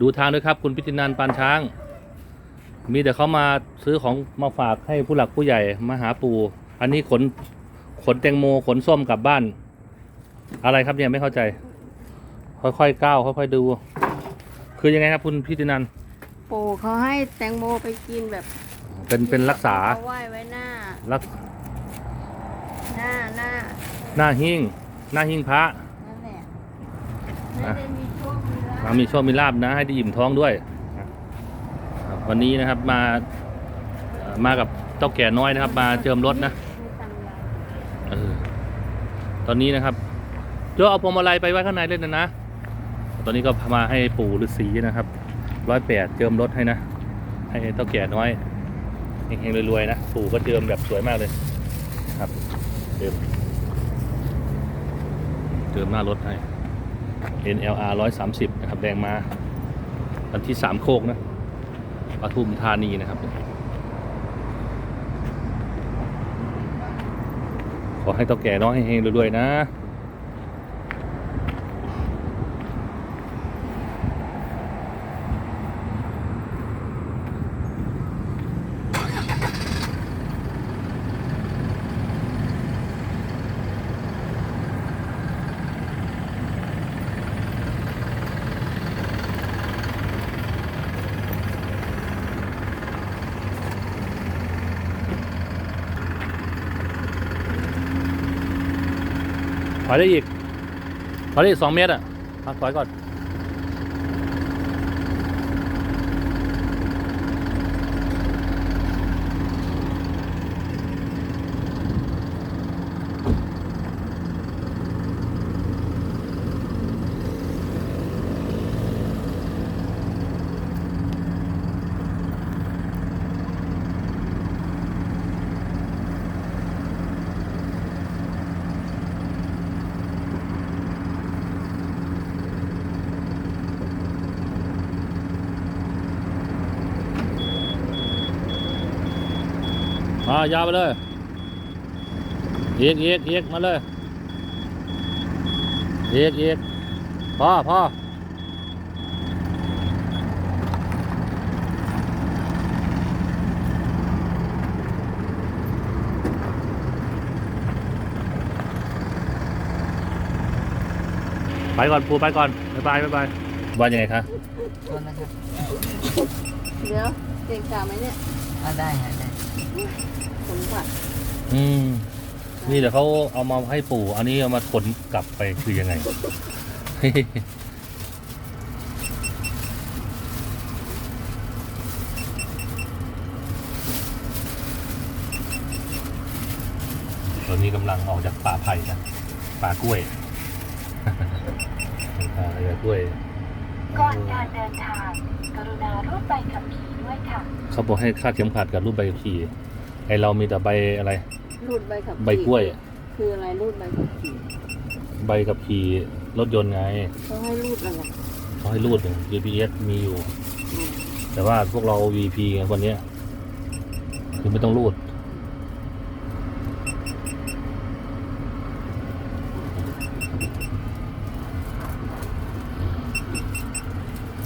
ดูทางด้วยครับ คุณพิจินันท์ปานช้าง มีแต่เขามาซื้อของมาฝากให้ผู้หลักผู้ใหญ่มาหาปู่ อันนี้ขนขนแตงโมขนส้มกลับบ้าน อะไรครับเนี่ยไม่เข้าใจ ค่อยๆก้าวค่อยๆดู คือยังไงครับคุณพิจินันท์ปู่เขาให้แตงโมไปกินแบบเป็นเป็นรักษาเอไหว้ไว้หน้ารักหน้าหน้าหน้าหิ้งหน้าหิ้งพระนั่นแหละอะไมีโชคมีลาอ่าภมีโชคมีลาบนะ ให้ได้อิ่มท้องด้วยวันนี้นะครับมามากับเต้าแก่น้อยนะครับ มาเจิมรถนะออตอนนี้นะครับโจเอาพวงมาลัยไปไว้ข้างในเลยนนะนะ ตอนนี้ก็มาให้ปู่ฤาษีนะครับร้อยแปดเจิมรถให้นะ ให้เต้าแก่น้อยเฮงๆรวยๆนะ ปู่ก็เจิมแบบสวยมากเลยครับเจิมเจิมหน้ารถให้ NLR 130 นะครับ แดงมาวันที่สามโคกนะปทุมธานีนะครับ ขอให้เต้าแก่น้อยให้เฮงรวยๆนะ ถอยได้อีกถอยได้อีกสองเมตรอะพักถอยก่อน มายาวไปเลยเอีกเอีกเอีกมาเลยเอีกเอีกพอพอไปก่อนปูไปก่อนบ๊ายบายบ๊ายบายว่ายังไงคะโทษนะครับ เดี๋ยวเก่งกาไหมเนี่ยอ่าได้ฮะได้ ผมผัดอืม นี่เดี๋ยวเขาเอามาให้ปู่ อันนี้เอามาขนกลับไปคือยังไงตอนนี้กำลังออกจากป่าไผ่นะ ป่ากล้วยป่ากล้วย ก่อนการเดินทาง กรุณารูปใบขับขี่ด้วยค่ะเขาบอกให้คาดเข็มขัดกับรูปใบขับขี่ไอเรามีแต่ใบอะไร รูดใบขับขี่ใบกล้วย คืออะไรรูดใบขับขี่ใบขับขี่รถยนต์ไงเขาให้รูดอะไรเขาให้รูดอย่าง GPS มีอยู่อืมแต่ว่าพวกเรา VP ไงวันเนี้ยคือไม่ต้องรูด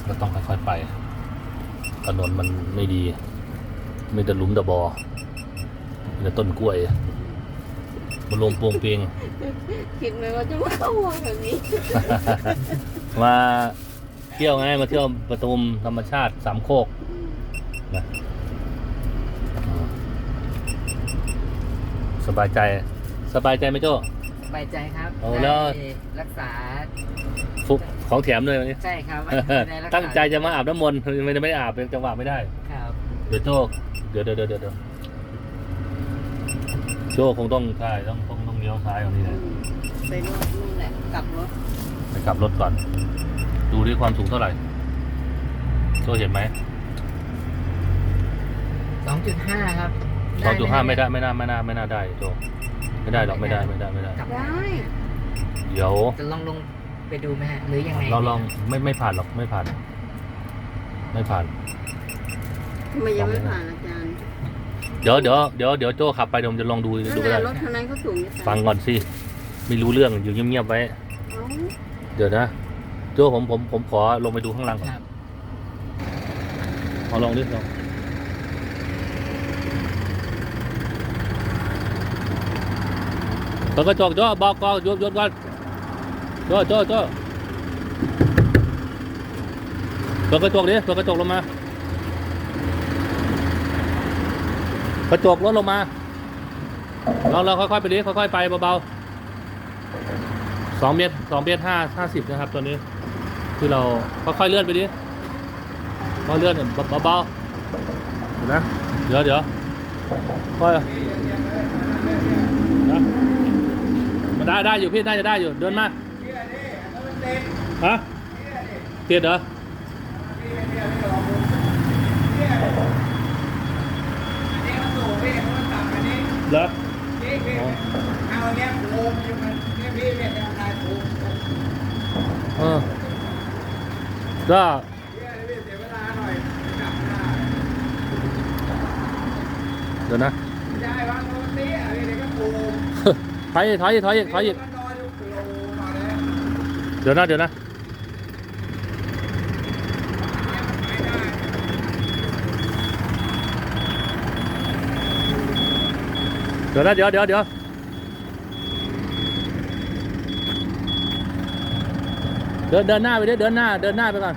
ก็ต้องค่อยๆไป ถ นนมันไม่ดีมีแต่หลุมตะบอมีแต่ต้นกล้วย มันรวมพวงเปียงคิดไหมว่าจะมาเข้าวังแบบนี้ มาเที่ยวไงมาเที่ยวประตูมธรรมชาติสามโคกนะสบายใจ สบายใจไหมโจ้ส บายใจครับโอ้แล้ว ได้รักษา ฟุกของแถมเลยวันนี้ ใช่ครับได้รักษาตั้งใจจะมาอาบน้ำมนต์ไม่ได้ไม่ได้อาบเป็นจังหวะไม่ได้ ครับ เดี๋ยวโจ้เดี๋ยวเดี๋ยวเดี๋ยวเดี๋ยวโจ้คงต้องใช่ต้องต้องต้องเลี้ยวซ้ายตรงนี้เลยไปรถนู่นแหละกลับรถไปกลับรถก่อน ดูที่ความสูงเท่าไหร่โจ้เห็นไหมสองจุดห้าครับสองจุดห้าไม่ได้ไม่น่าไม่น่าไม่น่าได้โจ้ ไม่ได้หรอกไม่ได้ไม่ได้ไม่ได้ กลับได้ เดี๋ยวจะลองลงไปดูไหมฮะหรือยังไงเราลองไม่ไม่ผ่านหรอกไม่ผ่าน ไม่ผ่าน ทำไมยังไม่ผ่านอาจารย์เดี๋ยวเดี๋ยวเดี๋ยวเดี๋ยวโจ้ขับไปเดี๋ยวผมจะลองดูนั่นดูแหก็ละได้รถคันนั้นเขาสูงจะตายฟังก่อนสิไม่รู้เรื่องอยู่เงียบๆไว้ เอ้าเดี๋ยวนะ โจ้ผมผมผมขอลงไปดูข้างล่างก่อนครับ เอาลองดิลอง เปิดกระจกจ้บอกกอหยุดหยุดก่อนจ้อจ้อจ้อเปิดกระจกดิเปิดกระจกลงมากระจกลดลงมาเราเราค่อยๆไปดิค่อยๆไปเบาๆสองเมตรสองเมตรห้าห้าสิบนะครับตัวนี้ที่เราค่อยๆเลื่อนไปดิค่อยเลื่อนเบาๆนะเดี๋ยวเดี๋ยวค่อย ได้ได้อยู่พี่น่าจะได้อยู่เดินมาฮะเตียดเหรอเหรออ๋อเออก็เดี๋ยวนะ ถอยอีกถอยอีกถอยอีกถอยอีกเดี๋ยวนะเดี๋ยวนะเดี๋ยวนะเดี๋ยวเดี๋ยวเดี๋ยวเดินเดินหน้าไปดิเดินหน้าเดินหน้าไปก่อน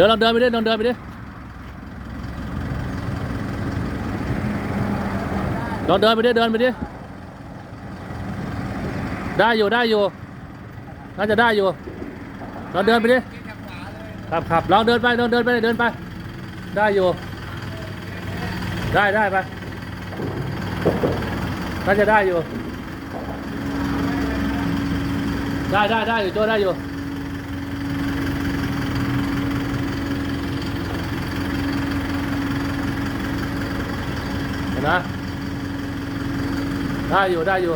ดี๋ยวลองเดินไปดิลองเดินไปดิลองเดินไปดิเดินไปดิได้อยู่ได้อยู่น่าจะได้อยู่ลองเดินไปดิครับครับลองเดินไปลองเดินไปเดินไป ได้อยู่ ได้ได้ไปน่าจะได้อยู่ ได้ได้ได้อยู่โจได้อยู่ ห็นะได้อยู่ได้อยู่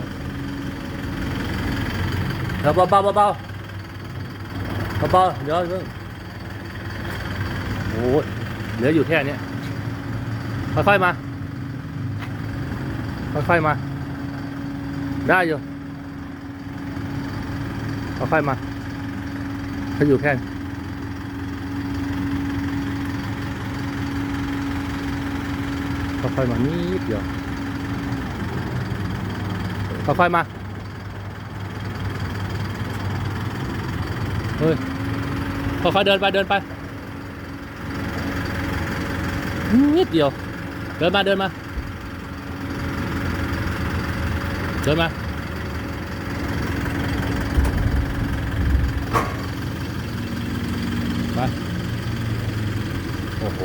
เดี๋ยวเบาเบาเบาเบาเบาเดี๋ยวเพิ่งโอ้ยเหลืออยู่แค่นี้ค่อยๆมาค่อยๆมา ได้อยู่ค่อยๆมาถ้าอยู่แค่นี้ ค่อยๆมานิดเดียวค่อยๆมา เฮ้ย ค่อยๆเดินไปเดินไปนิดเดียว เดินมาเดินมา เดินมา ไป โอ้โห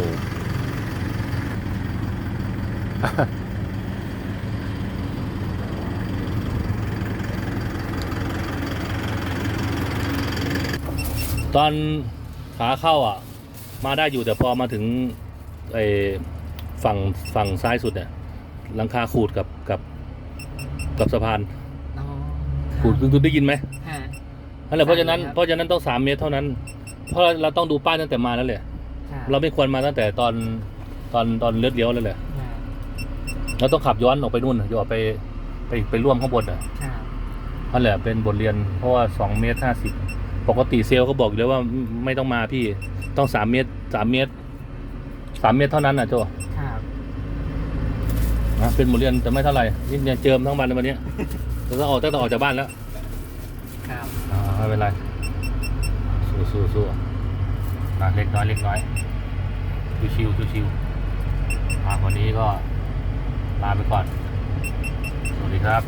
ตอนขาเข้าอะ มาได้อยู่แต่พอมาถึงไอ้ฝั่งฝั่งซ้ายสุดเนี่ยหลังคาขูดกับกับกับสะพานอ๋อขูดคุณได้ยินไหมฮะนั่นแหละเพราะฉะนั้นครับ เพราะฉะนั้นต้องสามเมตรเท่านั้น เพราะเราต้องดูป้ายตั้งแต่มาแล้วแหละครับเราไม่ควรมาตั้งแต่ตอนตอนตอนเลือดเลี้ยวแล้วแหละครับเราต้องขับย้อนออกไปนู่นน่ะย้อนไปไปไปร่วมข้างบนอะครับนั่นแหละเป็นบทเรียนเพราะว่าสองเมตรห้าสิบ ปกติเซลล์ก็บอกอยู่แล้วว่าไม่ไม่ต้องมาพี่ ต้องสามเมตรสามเมตรสามเมตรเท่านั้นน่ะโจครับนะเป็นบทเรียนแต่ไม่เท่าไหร่นี่เนี่ยเจิมทั้งวันเลยวันเนี้ยเราต้องออกตั้งแต่ออกจากบ้านแล้วครับอ่าไม่เป็นไรสู้สู้สู้นะเล็กน้อยเล็กน้อยชิวชิวชิวๆอะวันนี้ก็ลาไปก่อน สวัสดีครับ